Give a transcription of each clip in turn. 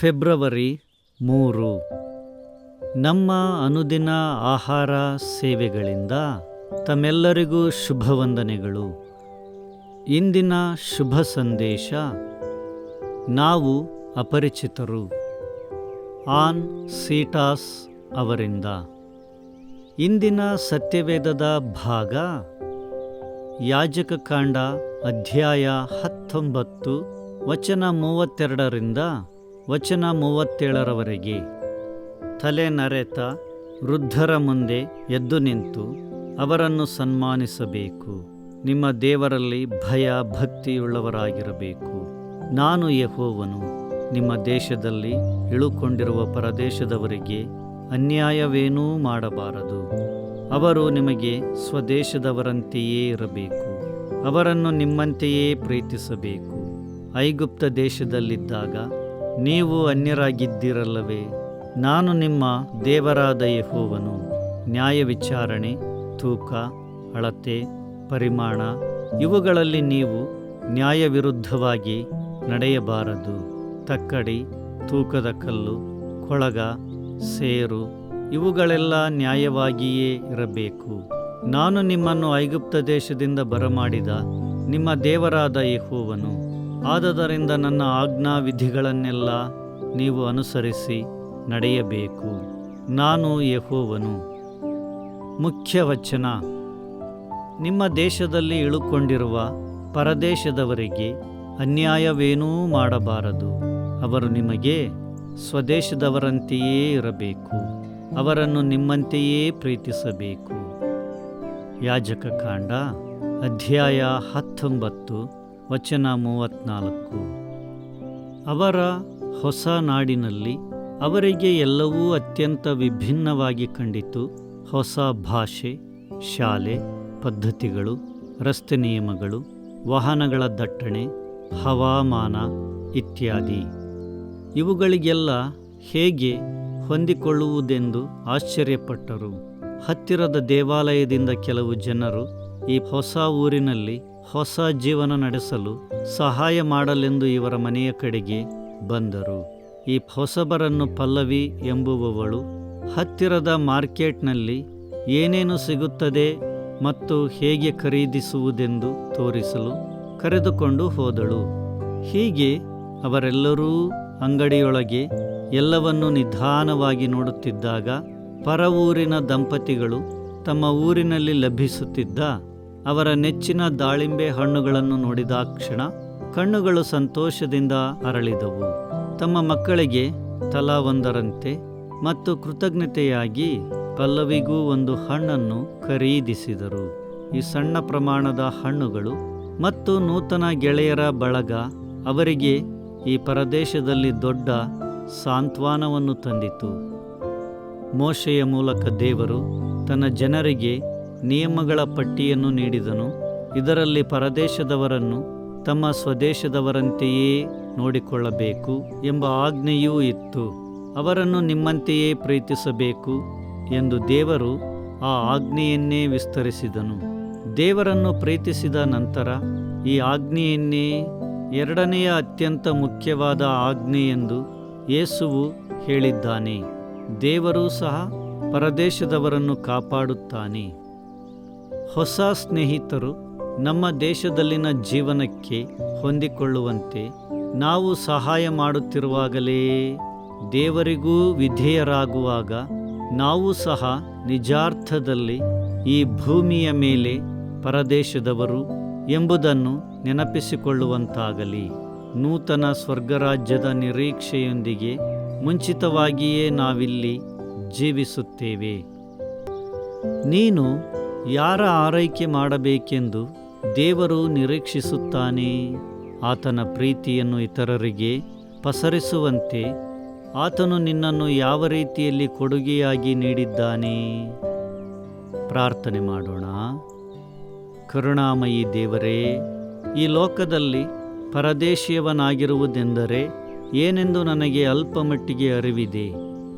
February ಮೂರು. ನಮ್ಮ ಅನುದಿನ ಆಹಾರ ಸೇವೆಗಳಿಂದ ತಮ್ಮೆಲ್ಲರಿಗೂ ಶುಭವಂದನೆಗಳು. ಇಂದಿನ ಶುಭ ಸಂದೇಶ, ನಾವು ಅಪರಿಚಿತರು. ಆನ್ ಸೀಟಾಸ್ ಅವರಿಂದ. ಇಂದಿನ ಸತ್ಯವೇದದ ಭಾಗ, ಯಾಜಕ ಕಾಂಡ ಅಧ್ಯಾಯ ಹತ್ತೊಂಬತ್ತು, ವಚನ ಮೂವತ್ತೆರಡರಿಂದ ವಚನ ಮೂವತ್ತೇಳರವರೆಗೆ, ತಲೆ ನರೆತ ವೃದ್ಧರ ಮುಂದೆ ಎದ್ದು ನಿಂತು ಅವರನ್ನು ಸನ್ಮಾನಿಸಬೇಕು. ನಿಮ್ಮ ದೇವರಲ್ಲಿ ಭಯ ಭಕ್ತಿಯುಳ್ಳವರಾಗಿರಬೇಕು. ನಾನು ಯಹೋವನು, ನಿಮ್ಮ ದೇಶದಲ್ಲಿ ಇಳುಕೊಂಡಿರುವ ಪರದೇಶದವರಿಗೆ ಅನ್ಯಾಯವೇನೂ ಮಾಡಬಾರದು. ಅವರು ನಿಮಗೆ ಸ್ವದೇಶದವರಂತೆಯೇ ಇರಬೇಕು. ಅವರನ್ನು ನಿಮ್ಮಂತೆಯೇ ಪ್ರೀತಿಸಬೇಕು. ಐಗುಪ್ತ ದೇಶದಲ್ಲಿದ್ದಾಗ ನೀವು ಅನ್ಯರಾಗಿದ್ದಿರಲ್ಲವೇ? ನಾನು ನಿಮ್ಮ ದೇವರಾದ ಯಹೋವನು. ನ್ಯಾಯ ವಿಚಾರಣೆ, ತೂಕ, ಅಳತೆ, ಪರಿಮಾಣ, ಇವುಗಳಲ್ಲಿ ನೀವು ನ್ಯಾಯವಿರುದ್ಧವಾಗಿ ನಡೆಯಬಾರದು. ತಕ್ಕಡಿ, ತೂಕದ ಕಲ್ಲು, ಕೊಳಗ, ಸೇರು, ಇವುಗಳೆಲ್ಲ ನ್ಯಾಯವಾಗಿಯೇ ಇರಬೇಕು. ನಾನು ನಿಮ್ಮನ್ನು ಐಗುಪ್ತ ದೇಶದಿಂದ ಬರಮಾಡಿದ ನಿಮ್ಮ ದೇವರಾದ ಯಹೋವನು. ಆದದರಿಂದ ನನ್ನ ಆಜ್ಞಾ ವಿಧಿಗಳನ್ನೆಲ್ಲ ನೀವು ಅನುಸರಿಸಿ ನಡೆಯಬೇಕು. ನಾನು ಯಹೋವನು. ಮುಖ್ಯ ವಚನ ನಿಮ್ಮ ದೇಶದಲ್ಲಿ ಇಳುಕೊಂಡಿರುವ ಪರದೇಶದವರಿಗೆ ಅನ್ಯಾಯವೇನೂ ಮಾಡಬಾರದು. ಅವರು ನಿಮಗೆ ಸ್ವದೇಶದವರಂತೆಯೇ ಇರಬೇಕು. ಅವರನ್ನು ನಿಮ್ಮಂತೆಯೇ ಪ್ರೀತಿಸಬೇಕು. ಯಾಜಕ ಕಾಂಡ ಅಧ್ಯಾಯ ಹತ್ತೊಂಬತ್ತು. ವಚನ ಮೂವತ್ನಾಲ್ಕು. ಅವರ ಹೊಸ ನಾಡಿನಲ್ಲಿ ಅವರಿಗೆ ಎಲ್ಲವೂ ಅತ್ಯಂತ ವಿಭಿನ್ನವಾಗಿ ಕಂಡಿತು. ಹೊಸ ಭಾಷೆ, ಶಾಲೆ, ಪದ್ಧತಿಗಳು, ರಸ್ತೆ ನಿಯಮಗಳು, ವಾಹನಗಳ ದಟ್ಟಣೆ, ಹವಾಮಾನ ಇತ್ಯಾದಿ. ಇವುಗಳಿಗೆಲ್ಲ ಹೇಗೆ ಹೊಂದಿಕೊಳ್ಳುವುದೆಂದು ಆಶ್ಚರ್ಯಪಟ್ಟರು. ಹತ್ತಿರದ ದೇವಾಲಯದಿಂದ ಕೆಲವು ಜನರು ಈ ಹೊಸ ಊರಿನಲ್ಲಿ ಹೊಸ ಜೀವನ ನಡೆಸಲು ಸಹಾಯ ಮಾಡಲೆಂದು ಇವರ ಮನೆಯ ಕಡೆಗೆ ಬಂದರು. ಈ ಹೊಸಬರನ್ನು ಪಲ್ಲವಿ ಎಂಬುವವಳು ಹತ್ತಿರದ ಮಾರ್ಕೆಟ್ನಲ್ಲಿ ಏನೇನು ಸಿಗುತ್ತದೆ ಮತ್ತು ಹೇಗೆ ಖರೀದಿಸುವುದೆಂದು ತೋರಿಸಲು ಕರೆದುಕೊಂಡು ಹೋದಳು. ಹೀಗೆ ಅವರೆಲ್ಲರೂ ಅಂಗಡಿಯೊಳಗೆ ಎಲ್ಲವನ್ನು ನಿಧಾನವಾಗಿ ನೋಡುತ್ತಿದ್ದಾಗ ಪರವೂರಿನ ದಂಪತಿಗಳು ತಮ್ಮ ಊರಿನಲ್ಲಿ ಲಭಿಸುತ್ತಿದ್ದ ಅವರ ನೆಚ್ಚಿನ ದಾಳಿಂಬೆ ಹಣ್ಣುಗಳನ್ನು ನೋಡಿದಾಕ್ಷಣ ಕಣ್ಣುಗಳು ಸಂತೋಷದಿಂದ ಅರಳಿದವು. ತಮ್ಮ ಮಕ್ಕಳಿಗೆ ತಲಾ ಒಂದರಂತೆ ಮತ್ತು ಕೃತಜ್ಞತೆಯಾಗಿ ಪಲ್ಲವಿಗೂ ಒಂದು ಹಣ್ಣನ್ನು ಖರೀದಿಸಿದರು. ಈ ಸಣ್ಣ ಪ್ರಮಾಣದ ಹಣ್ಣುಗಳು ಮತ್ತು ನೂತನ ಗೆಳೆಯರ ಬಳಗ ಅವರಿಗೆ ಈ ಪರದೇಶದಲ್ಲಿ ದೊಡ್ಡ ಸಾಂತ್ವನವನ್ನು ತಂದಿತು. ಮೋಶೆಯ ಮೂಲಕ ದೇವರು ತನ್ನ ಜನರಿಗೆ ನಿಯಮಗಳ ಪಟ್ಟಿಯನ್ನು ನೀಡಿದನು. ಇದರಲ್ಲಿ ಪರದೇಶದವರನ್ನು ತಮ್ಮ ಸ್ವದೇಶದವರಂತೆಯೇ ನೋಡಿಕೊಳ್ಳಬೇಕು ಎಂಬ ಆಜ್ಞೆಯೂ ಇತ್ತು. ಅವರನ್ನು ನಿಮ್ಮಂತೆಯೇ ಪ್ರೀತಿಸಬೇಕು ಎಂದು ದೇವರು ಆ ಆಜ್ಞೆಯನ್ನೇ ವಿಸ್ತರಿಸಿದನು. ದೇವರನ್ನು ಪ್ರೀತಿಸಿದ ನಂತರ ಈ ಆಜ್ಞೆಯನ್ನೇ ಎರಡನೆಯ ಅತ್ಯಂತ ಮುಖ್ಯವಾದ ಆಜ್ಞೆ ಎಂದು ಯೇಸುವು ಹೇಳಿದ್ದಾನೆ. ದೇವರೂ ಸಹ ಪರದೇಶದವರನ್ನು ಕಾಪಾಡುತ್ತಾನೆ. ಹೊಸ ಸ್ನೇಹಿತರು ನಮ್ಮ ದೇಶದಲ್ಲಿನ ಜೀವನಕ್ಕೆ ಹೊಂದಿಕೊಳ್ಳುವಂತೆ ನಾವು ಸಹಾಯ ಮಾಡುತ್ತಿರುವಾಗಲೇ ದೇವರಿಗೂ ವಿಧೇಯರಾಗುವಾಗ ನಾವು ಸಹ ನಿಜಾರ್ಥದಲ್ಲಿ ಈ ಭೂಮಿಯ ಮೇಲೆ ಪರದೇಶದವರು ಎಂಬುದನ್ನು ನೆನಪಿಸಿಕೊಳ್ಳುವಂತಾಗಲಿ. ನೂತನ ಸ್ವರ್ಗರಾಜ್ಯದ ನಿರೀಕ್ಷೆಯೊಂದಿಗೆ ಮುಂಚಿತವಾಗಿಯೇ ನಾವಿಲ್ಲಿ ಜೀವಿಸುತ್ತೇವೆ. ನೀನು ಯಾರ ಆರೈಕೆ ಮಾಡಬೇಕೆಂದು ದೇವರು ನಿರೀಕ್ಷಿಸುತ್ತಾನೆ. ಆತನ ಪ್ರೀತಿಯನ್ನು ಇತರರಿಗೆ ಪಸರಿಸುವಂತೆ ಆತನು ನಿನ್ನನ್ನು ಯಾವ ರೀತಿಯಲ್ಲಿ ಕೊಡುಗೆಯಾಗಿ ನೀಡಿದ್ದಾನೆ. ಪ್ರಾರ್ಥನೆ ಮಾಡೋಣ. ಕರುಣಾಮಯಿ ದೇವರೇ, ಈ ಲೋಕದಲ್ಲಿ ಪರದೇಶೀಯವನಾಗಿರುವುದೆಂದರೆ ಏನೆಂದು ನನಗೆ ಅಲ್ಪ ಮಟ್ಟಿಗೆ ಅರಿವಿದೆ.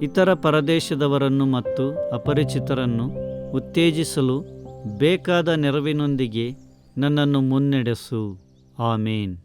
ಇತರ ಪರದೇಶದವರನ್ನು ಮತ್ತು ಅಪರಿಚಿತರನ್ನು ಉತ್ತೇಜಿಸಲು ಬೇಕಾದ ನೆರವಿನೊಂದಿಗೆ ನನ್ನನ್ನು ಮುನ್ನಡೆಸು. ಆಮೇನ್.